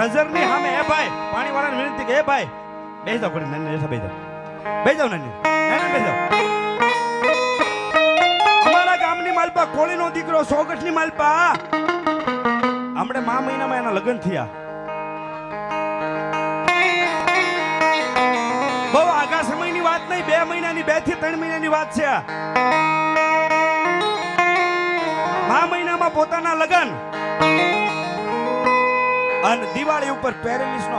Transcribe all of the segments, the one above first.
નજરની સામે. એ ભાઈ પાણી વાળાને વિનંતી કે, એ ભાઈ બેસી જાવ ઘડી નાની બેસી જાવ બેસી જાવ નાની નાની જાઓ. અમારા ગામની માલપા, કોળીનો દીકરો, સોગઠની માલપા. હમણે મા મહિનામાં એના લગ્ન થયા. બહુ આગા સમયની વાત નહીં, બે મહિનાની, બેથી ત્રણ મહિનાની વાત છે. મા મહિનામાં પોતાના લગ્ન. અને દિવાળી ઉપર પેરેલિસ નો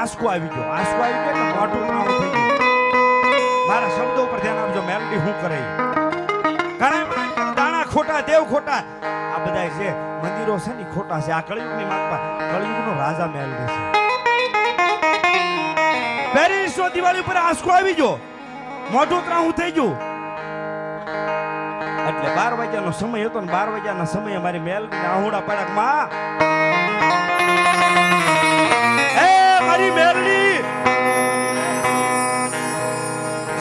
આંસકો આવી ગયો. આંસકો આવી ગયો એટલે મોઢું કાળું થઈ ગયું. મારા શબ્દો ઉપર ધ્યાન આપજો, મેલડી હું કરે. ઘણા દાણા ખોટા, દેવ ખોટા. આ બધા છે, મંદિરો છે ને ખોટા છે. આ કળિયુગની માગપા કળિયુગનો રાજા મેલડી છે. પેરેલિસ નો દિવાળી ઉપર આંસકો આવી ગયો. મોઢું ત્રાહું થઈ ગયું. એટલે બાર વાગ્યાનો સમય હતો ને બાર વાગ્યાના સમયે મારી મેલડી આહુડા પડ્યા માં એ મારી મેલડી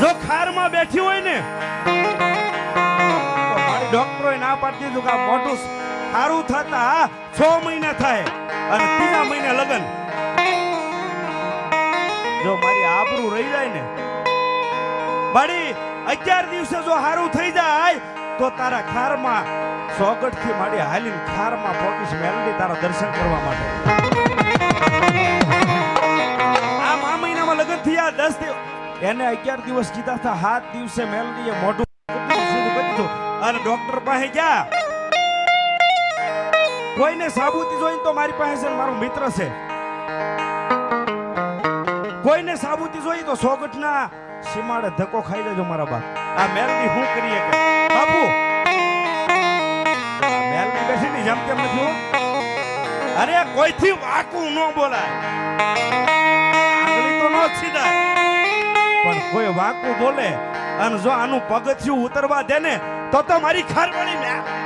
જો ખારમાં બેઠી હોય ને મારી મોઢું સારું થતા છ મહિના થાય લગન. જો મારી આબરૂ રહી જાય ને મારી અગિયાર દિવસે જો સારું થઈ જાય, તો તારા ખારમાં સોગઠથી હાલી હાલીને ખારમાં પહોંચીશ મેલડી તારા દર્શન કરવા માટે. એને અગિયાર દિવસ કીધા હતા હાથ દિવસે મેલડીએ મોઢું. અને ડોક્ટર પાસે ગયા. કોઈને સાબુતી જોઈને તો મારી પાસે છે મારો મિત્ર છે. કોઈને સાબુતી જોઈ તો સોગઠના સીમાડે ધક્કો ખાઈ દેજો મારા બાપ. આ મેલડી હું કરીએ કે? બાપુ! આ બેસી બેસીની જેમ તેમ નથી અરે કોઈથી વાકું ન બોલાય. આંગળી તો ન પણ કોઈ વાકું બોલે. અને જો આનું પગથિયું ઉતરવા દે ને, તો તો મારી ખારવાળી મેં.